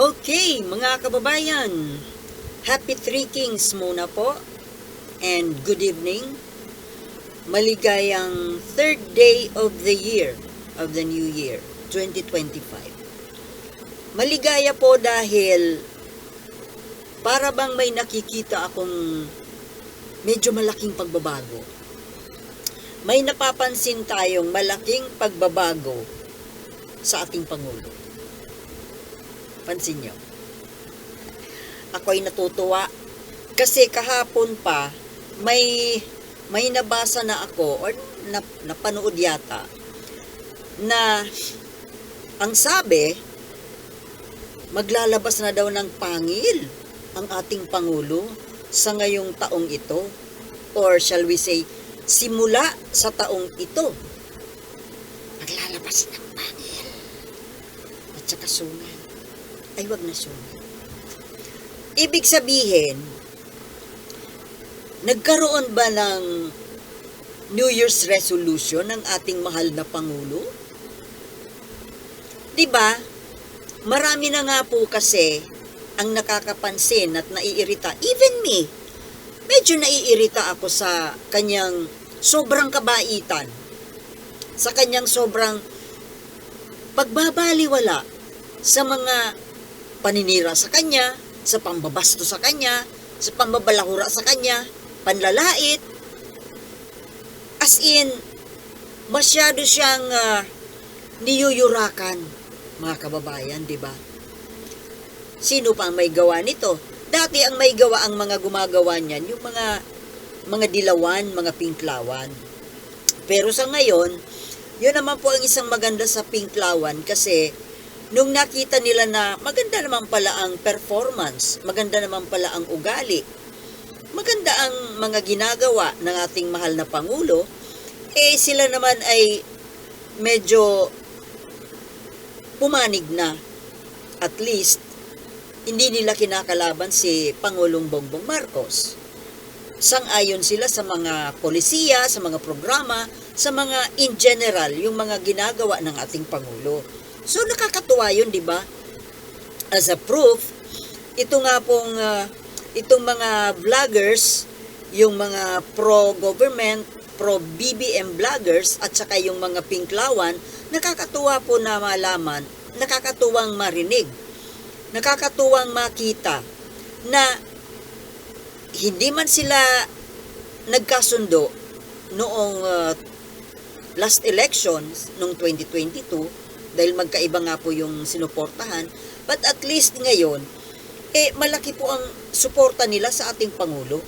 Okay, mga kababayan. Happy Three Kings muna po. And good evening. Maligayang third day of the year, of the new year, 2025. Maligaya po dahil para bang may nakikita akong medyo malaking pagbabago. May napapansin tayong malaking pagbabago sa ating Pangulo. Pansin nyo. Ako'y natutuwa. Kasi kahapon pa may may nabasa na ako or nap, napanood yata na ang sabi maglalabas na daw ng pangil ang ating Pangulo sa ngayong taong ito. Or shall we say simula sa taong ito maglalabas ng pangil at saka sungan ay wag na sungan ibig sabihin nagkaroon ba ng New Year's resolution ng ating mahal na Pangulo? ba? Marami na nga po kasi ang nakakapansin at naiirita, even me, medyo naiirita ako sa kanyang sobrang kabaitan, sa kanyang sobrang pagbabaliwala sa mga paninira sa kanya, sa pambabasto sa kanya, sa pambabalahura sa kanya, panlalait. As in, masyado siyang uh, niyuyurakan, mga kababayan, di ba? Sino pa ang may gawa nito? Dati ang may gawa ang mga gumagawa niyan, yung mga mga dilawan, mga pinklawan. Pero sa ngayon, yun naman po ang isang maganda sa pinklawan kasi nung nakita nila na maganda naman pala ang performance, maganda naman pala ang ugali, maganda ang mga ginagawa ng ating mahal na Pangulo, eh sila naman ay medyo pumanig na. At least, hindi nila kinakalaban si Pangulong Bongbong Marcos. Sang-ayon sila sa mga polisiya, sa mga programa, sa mga in general, yung mga ginagawa ng ating Pangulo. So nakakatuwa yun, di ba? As a proof, ito nga pong uh, itong mga vloggers, yung mga pro-government, pro-BBM vloggers, at saka yung mga pinklawan, nakakatuwa po na malaman, nakakatuwang marinig, nakakatuwang makita na hindi man sila nagkasundo noong uh, last elections noong 2022 dahil magkaiba nga po yung sinuportahan but at least ngayon eh malaki po ang suporta nila sa ating Pangulo.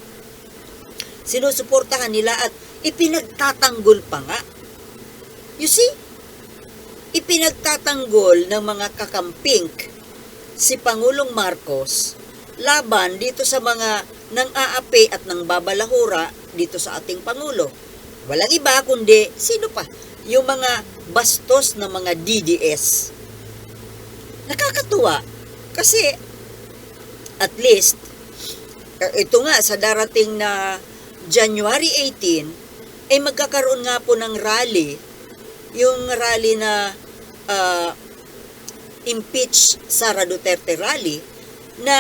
Sinusuportahan nila at ipinagtatanggol pa nga. You see? Ipinagtatanggol ng mga kakamping si Pangulong Marcos laban dito sa mga nang aapi at nang babalahura dito sa ating Pangulo. Walang iba kundi sino pa? Yung mga bastos na mga DDS. Nakakatuwa kasi at least ito nga sa darating na January 18 ay magkakaroon nga po ng rally yung rally na uh, impeach Sara Duterte rally na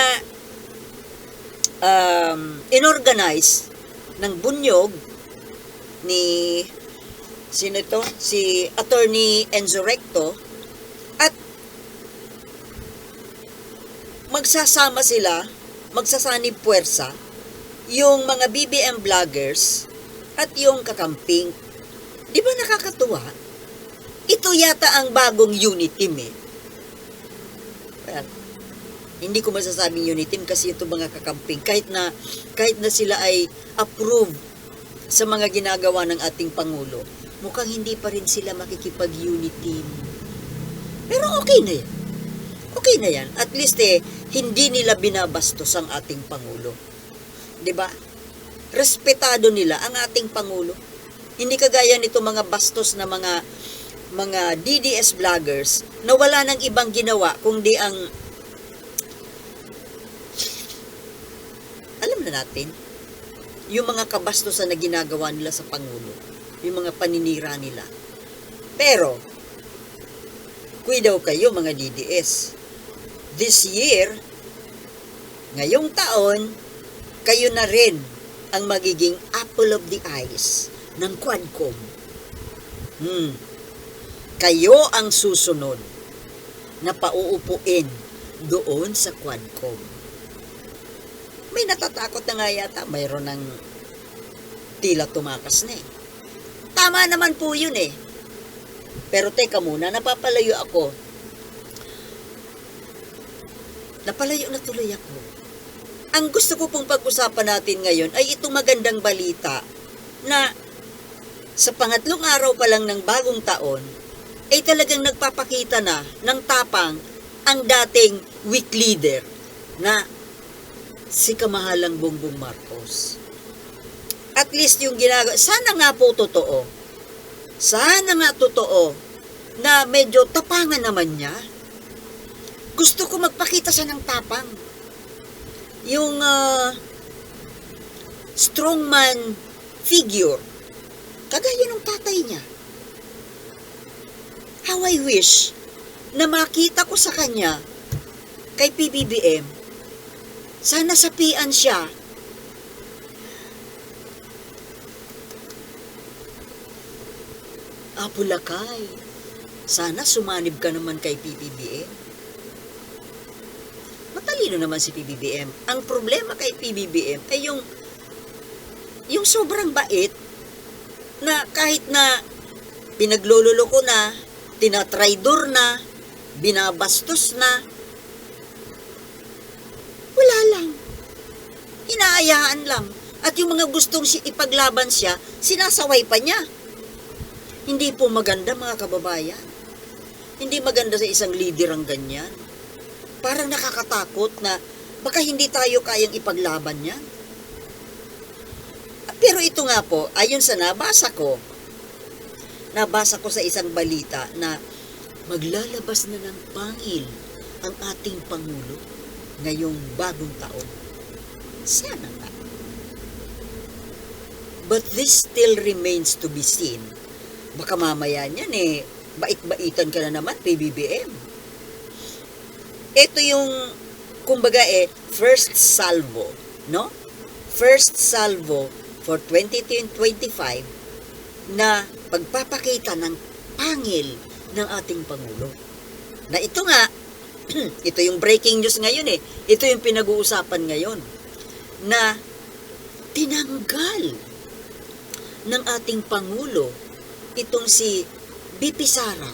um, inorganize ng bunyog ni sino ito? Si Attorney Enzo Recto at magsasama sila, magsasanib puwersa yung mga BBM vloggers at yung kakamping. Di ba nakakatuwa? Ito yata ang bagong unit team eh. Well, hindi ko masasabing unit team kasi ito mga kakamping. Kahit na, kahit na sila ay approve sa mga ginagawa ng ating Pangulo, mukhang hindi pa rin sila makikipag-unit team. Pero okay na yan. Okay na yan. At least eh, hindi nila binabastos ang ating Pangulo. ba? Respetado nila ang ating pangulo. Hindi kagaya nito mga bastos na mga mga DDS vloggers na wala nang ibang ginawa kundi ang alam na natin yung mga kabastosan na ginagawa nila sa pangulo, yung mga paninira nila. Pero, kuy daw kayo mga DDS. this year, ngayong taon, kayo na rin ang magiging apple of the eyes ng Quadcom. Hmm. Kayo ang susunod na pauupuin doon sa Quadcom. May natatakot na nga yata, mayroon ng tila tumakas na eh. Tama naman po yun eh. Pero teka muna, napapalayo ako. Napalayo na tuloy ako. Ang gusto ko pong pag-usapan natin ngayon ay itong magandang balita na sa pangatlong araw pa lang ng bagong taon ay talagang nagpapakita na ng tapang ang dating weak leader na si kamahalang Bongbong Marcos. At least yung ginagawa, sana nga po totoo. Sana nga totoo na medyo tapangan naman niya. Gusto ko magpakita sa ng tapang. Yung ah, strongman figure, kagaya ng tatay niya. How I wish na makita ko sa kanya kay PBBM, sana sapian siya Apulakay, sana sumanib ka naman kay PBBM. Matalino naman si PBBM. Ang problema kay PBBM ay yung yung sobrang bait na kahit na pinaglululoko na, tinatraidor na, binabastos na, wala lang. Inaayaan lang. At yung mga gustong si ipaglaban siya, sinasaway pa niya. Hindi po maganda mga kababayan. Hindi maganda sa isang leader ang ganyan. Parang nakakatakot na baka hindi tayo kayang ipaglaban yan. Pero ito nga po, ayon sa nabasa ko, nabasa ko sa isang balita na maglalabas na ng pangil ang ating Pangulo ngayong bagong taon. Sana nga. But this still remains to be seen. Baka mamaya niyan eh, bait-baitan ka na naman, PBBM. Ito yung, kumbaga eh, first salvo, no? First salvo for 2025 na pagpapakita ng pangil ng ating Pangulo. Na ito nga, ito yung breaking news ngayon eh. Ito yung pinag-uusapan ngayon. Na tinanggal ng ating Pangulo itong si BP Sara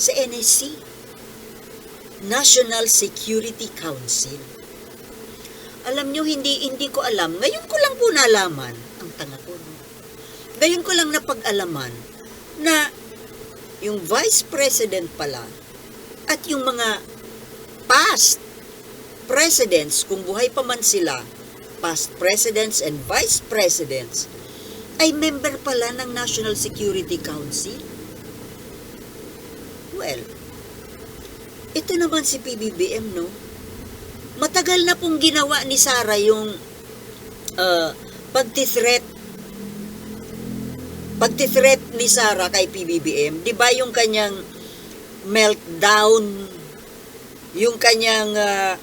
sa NSC, National Security Council. Alam nyo, hindi, hindi ko alam. Ngayon ko lang po nalaman, ang tanga ko. No? Ngayon ko lang napag-alaman na yung Vice President pala at yung mga past presidents, kung buhay pa man sila, past presidents and vice presidents, ay member pala ng National Security Council. Well, ito naman si PBBM, no? Matagal na pong ginawa ni Sara yung uh, pagtithreat pagtithreat ni Sara kay PBBM. Di ba yung kanyang meltdown, yung kanyang uh,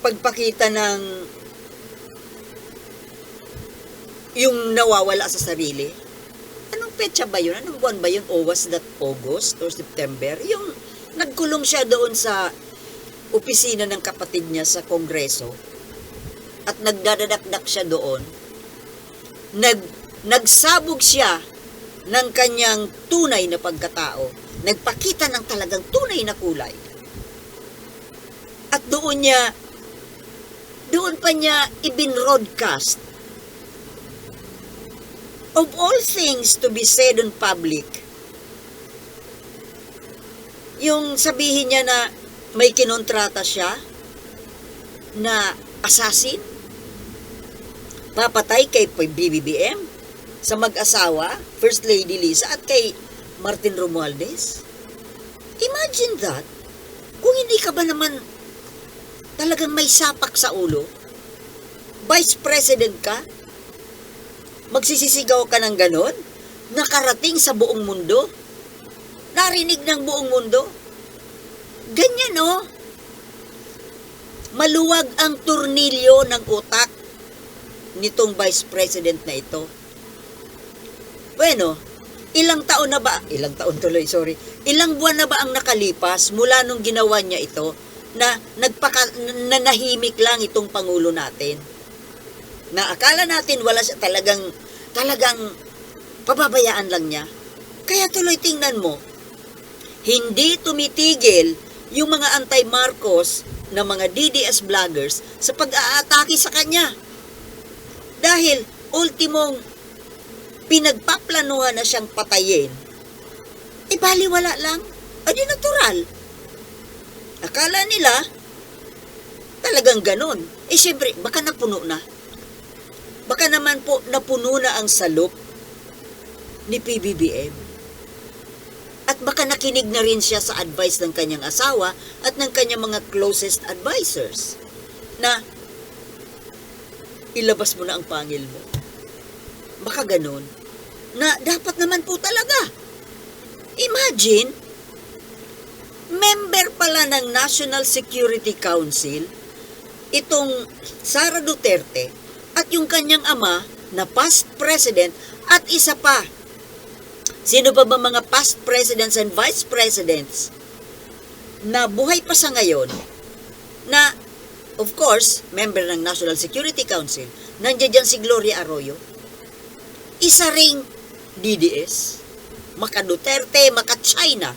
pagpakita ng yung nawawala sa sarili. Anong petsa ba yun? Anong buwan ba yun? O was that August or September? Yung nagkulong siya doon sa opisina ng kapatid niya sa kongreso at nagdadadakdak siya doon. Nag, nagsabog siya ng kanyang tunay na pagkatao. Nagpakita ng talagang tunay na kulay. At doon niya, doon pa niya ibinroadcast of all things to be said in public, yung sabihin niya na may kinontrata siya na assassin, papatay kay BBBM sa mag-asawa, First Lady Lisa at kay Martin Romualdez. Imagine that. Kung hindi ka ba naman talagang may sapak sa ulo, Vice President ka, magsisisigaw ka ng ganon, nakarating sa buong mundo, narinig ng buong mundo, Ganyan, oh. Maluwag ang turnilyo ng utak nitong vice president na ito. Bueno, ilang taon na ba, ilang taon tuloy, sorry, ilang buwan na ba ang nakalipas mula nung ginawa niya ito na nagpaka, nanahimik lang itong Pangulo natin? Na akala natin wala siya talagang, talagang pababayaan lang niya. Kaya tuloy tingnan mo, hindi tumitigil yung mga anti-Marcos na mga DDS vloggers sa pag-aatake sa kanya. Dahil ultimong pinagpaplanuhan na siyang patayin, eh baliwala lang. Adi natural. Akala nila, talagang ganon. Eh syempre, baka napuno na. Baka naman po napuno na ang salop ni PBBM. At baka nakinig na rin siya sa advice ng kanyang asawa at ng kanyang mga closest advisors na ilabas mo na ang pangil mo. Baka ganun. Na dapat naman po talaga. Imagine, member pala ng National Security Council itong Sara Duterte at yung kanyang ama na past president at isa pa. Sino pa ba mga past presidents and vice presidents na buhay pa sa ngayon na of course, member ng National Security Council, nandiyan dyan si Gloria Arroyo. Isa ring DDS, maka Duterte, maka China.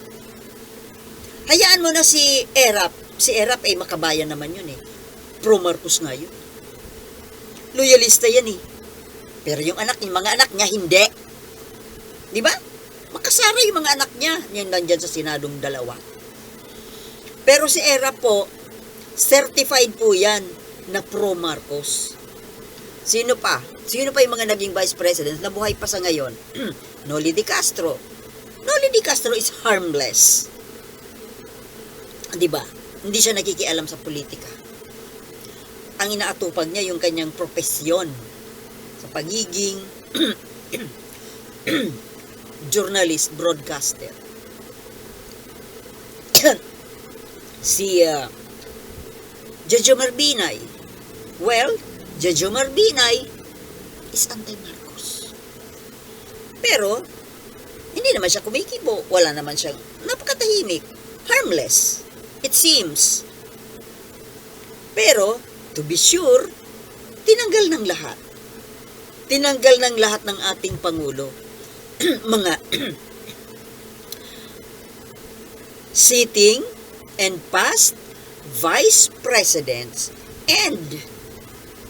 Hayaan mo na si Erap. Si Erap ay makabayan naman yun eh. Pro Marcos nga yun. Loyalista yan eh. Pero yung anak niya, mga anak niya, hindi. Di ba? Makasara yung mga anak niya. Yung nandyan sa Senadong dalawa. Pero si Erap po, certified po yan na pro Marcos. Sino pa? Sino pa yung mga naging vice president na buhay pa sa ngayon? Noli Di Castro. Noli Di Castro is harmless. Di ba? Hindi siya nakikialam sa politika. Ang inaatupag niya yung kanyang profesyon sa pagiging journalist, broadcaster. si uh, Jojo Marbinay. Well, Jojo Marbinay is anti-Marcos. Pero, hindi naman siya kumikibo. Wala naman siyang napakatahimik. Harmless. It seems. Pero, to be sure, tinanggal ng lahat. Tinanggal ng lahat ng ating Pangulo. mga sitting and past vice presidents and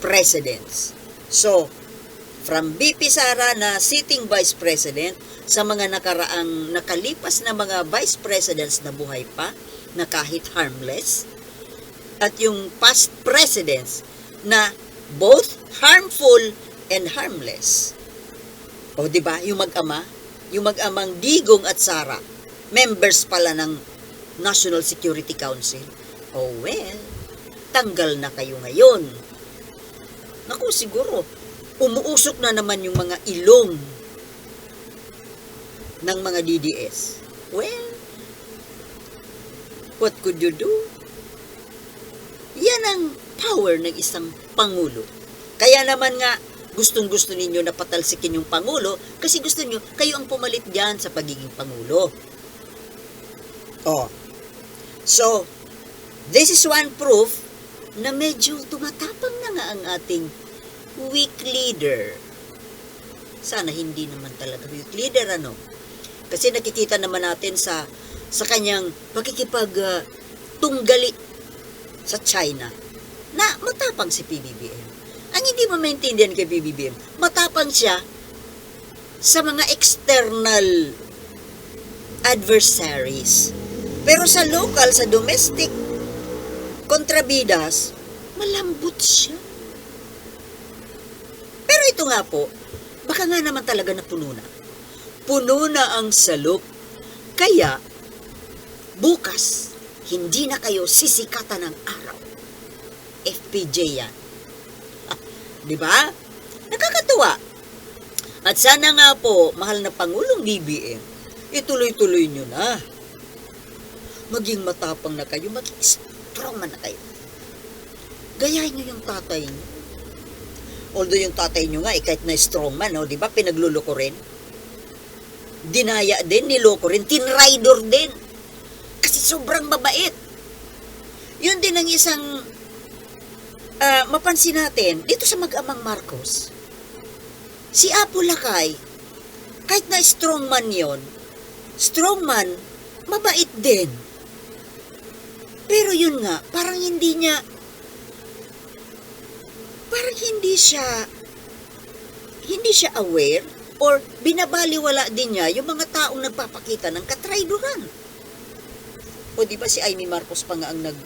presidents. So, from BP Sara na sitting vice president sa mga nakaraang nakalipas na mga vice presidents na buhay pa na kahit harmless at yung past presidents na both harmful and harmless. O di ba, yung mag-ama, yung mag-amang Digong at Sara, members pala ng National Security Council. Oh well, tanggal na kayo ngayon. Naku, siguro, umuusok na naman yung mga ilong ng mga DDS. Well, what could you do? Yan ang power ng isang pangulo. Kaya naman nga, gustong gusto ninyo na patalsikin yung pangulo kasi gusto nyo, kayo ang pumalit dyan sa pagiging pangulo. Oh. So, this is one proof na medyo tumatapang na nga ang ating weak leader. Sana hindi naman talaga weak leader, ano? Kasi nakikita naman natin sa sa kanyang pakikipag uh, tunggali sa China na matapang si PBBM. Ang hindi mo maintindihan kay PBBM, matapang siya sa mga external adversaries. Pero sa local, sa domestic kontrabidas, malambot siya. Pero ito nga po, baka nga naman talaga na puno na. Puno na ang salok. Kaya, bukas, hindi na kayo sisikatan ng araw. FPJ yan. Di ba? Nakakatuwa. At sana nga po, mahal na Pangulong BBM, ituloy-tuloy nyo na. maging matapang na kayo, maging strong na kayo. Gayahin nyo yung tatay nyo. Although yung tatay nyo nga, eh, kahit na strong man, oh, di ba, pinagluloko rin. Dinaya din, niloko rin, tinrider din. Sobrang mabait. Yun din ang isang ah, mapansin natin dito sa mag-amang Marcos. Si Apo Lakay, kahit na strong man yon, strong man, mabait din. Pero yun nga, parang hindi niya, parang hindi siya, hindi siya aware or binabaliwala din niya yung mga taong nagpapakita ng katrayduran. O di ba si Amy Marcos pa nga ang nag,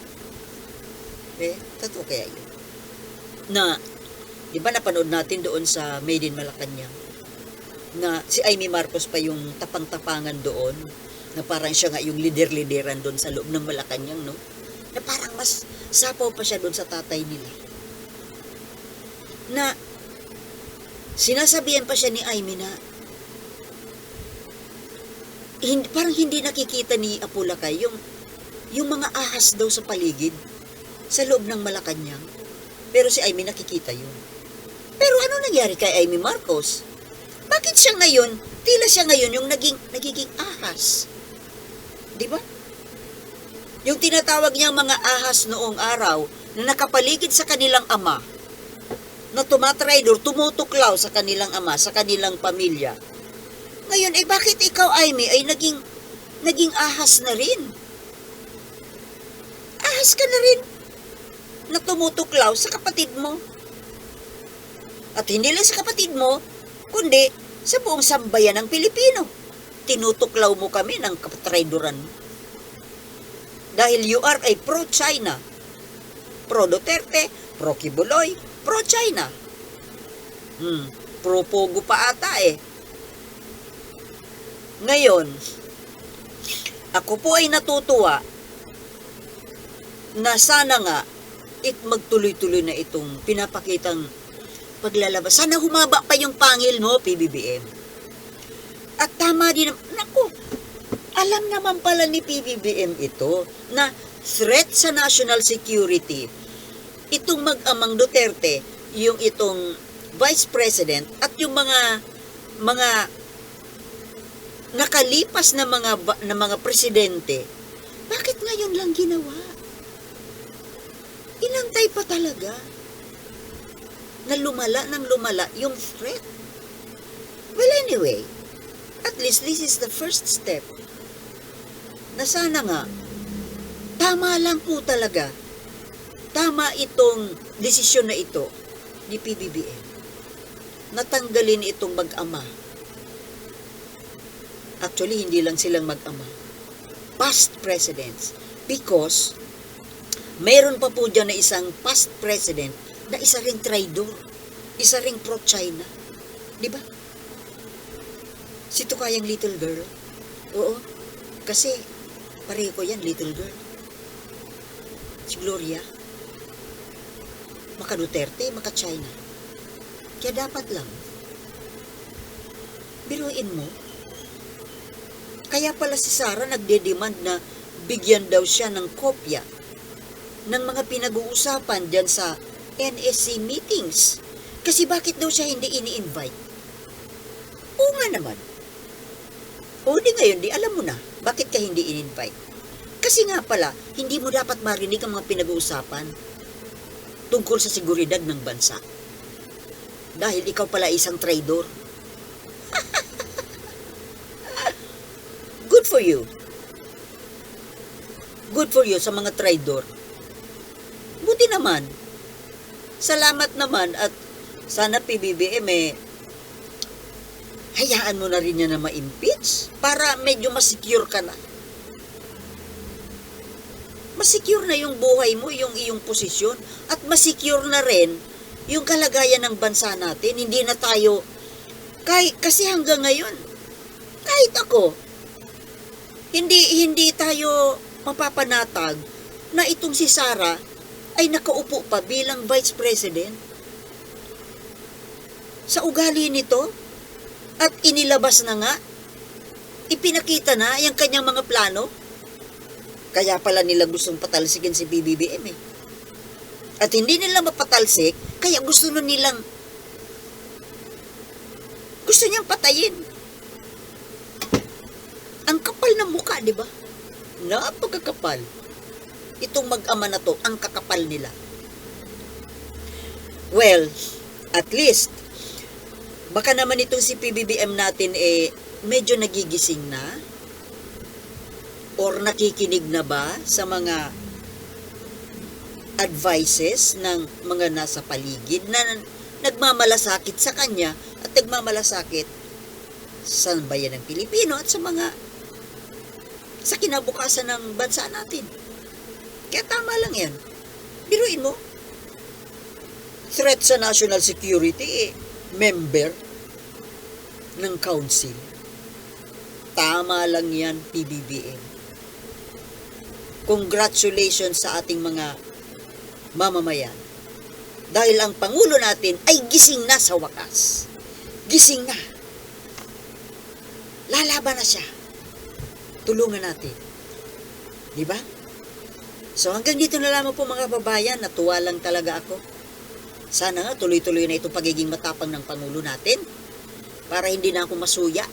eh, totoo kaya yun? Na, di ba napanood natin doon sa Made in Malacanang, na si Amy Marcos pa yung tapang-tapangan doon, na parang siya nga yung lider-lideran doon sa loob ng Malacanang, no? Na parang mas sapaw pa siya doon sa tatay nila. Na, sinasabihan pa siya ni Amy na, hindi, parang hindi nakikita ni Apulakay yung, yung mga ahas daw sa paligid sa loob ng Malacanang. Pero si Amy nakikita yun. Pero ano nangyari kay Amy Marcos? Bakit siya ngayon, tila siya ngayon yung naging, nagiging ahas? Di ba? Yung tinatawag niyang mga ahas noong araw na nakapaligid sa kanilang ama, na tumatraidor, tumutuklaw sa kanilang ama, sa kanilang pamilya. Ngayon, eh bakit ikaw, Amy, ay naging, naging ahas na rin? Ahas ka na rin na tumutuklaw sa kapatid mo. At hindi lang sa kapatid mo, kundi sa buong sambayan ng Pilipino. Tinutuklaw mo kami ng katraidoran mo. Dahil you are a pro-China. Pro-Duterte, pro-Kibuloy, pro-China. Hmm, pro-Pogo pa ata eh. Ngayon, ako po ay natutuwa na sana nga it magtuloy-tuloy na itong pinapakitang paglalabas. Sana humaba pa yung pangil mo, PBBM. At tama din, naku, alam naman pala ni PBBM ito na threat sa national security, itong mag-amang Duterte, yung itong vice president at yung mga mga nakalipas na mga na mga presidente, bakit ngayon lang ginawa? Inantay pa talaga na lumala ng lumala yung threat. Well, anyway, at least this is the first step na sana nga, tama lang po talaga. Tama itong desisyon na ito ni PBBM. Natanggalin itong mag-ama. Actually, hindi lang silang mag-ama. Past presidents. Because, Mayroon pa po dyan na isang past president na isa ring traidor, isa ring pro-China. Di ba? Si Tukayang little girl. Oo. Kasi, pareho ko yan, little girl. Si Gloria. Maka Duterte, maka China. Kaya dapat lang. Biruin mo. Kaya pala si Sarah nagde-demand na bigyan daw siya ng kopya ng mga pinag-uusapan dyan sa NSC meetings. Kasi bakit daw siya hindi ini-invite? Oo nga naman. O di ngayon, di alam mo na, bakit ka hindi in-invite? Kasi nga pala, hindi mo dapat marinig ang mga pinag-uusapan tungkol sa seguridad ng bansa. Dahil ikaw pala isang traidor. Good for you. Good for you sa mga traidor. Naman. Salamat naman at sana PBBM eh, hayaan mo na rin niya na ma-impeach para medyo masecure ka na. Masecure na yung buhay mo, yung iyong posisyon at masecure na rin yung kalagayan ng bansa natin. Hindi na tayo, kay, kasi hanggang ngayon, kahit ako, hindi hindi tayo mapapanatag na itong si Sara ay nakaupo pa bilang vice president. Sa ugali nito, at inilabas na nga, ipinakita na yung kanyang mga plano, Kaya pala nila gustong patalsikin si BBBM eh. At hindi nila mapatalsik, kaya gusto nun nilang gusto niyang patayin. Ang kapal ng mukha, di ba? Napagkakapal. Itong mag-ama na to, ang kakapal nila. Well, at least, baka naman itong si PBBM natin eh, medyo nagigising na or nakikinig na ba sa mga advices ng mga nasa paligid na nagmamalasakit sa kanya at nagmamalasakit sa bayan ng Pilipino at sa mga sa kinabukasan ng bansa natin. Kaya tama lang yan. Biruin mo. Threat sa national security, eh, member ng council. Tama lang yan, PBBM. Congratulations sa ating mga mamamayan. Dahil ang Pangulo natin ay gising na sa wakas. Gising na. Lalaban na siya. Tulungan natin. Di ba? So hanggang dito na lamang po mga babayan, natuwa lang talaga ako. Sana nga tuloy-tuloy na itong pagiging matapang ng Pangulo natin para hindi na ako masuya.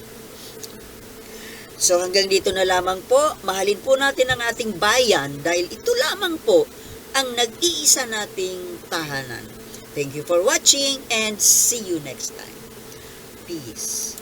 So hanggang dito na lamang po, mahalin po natin ang ating bayan dahil ito lamang po ang nag-iisa nating tahanan. Thank you for watching and see you next time. Peace.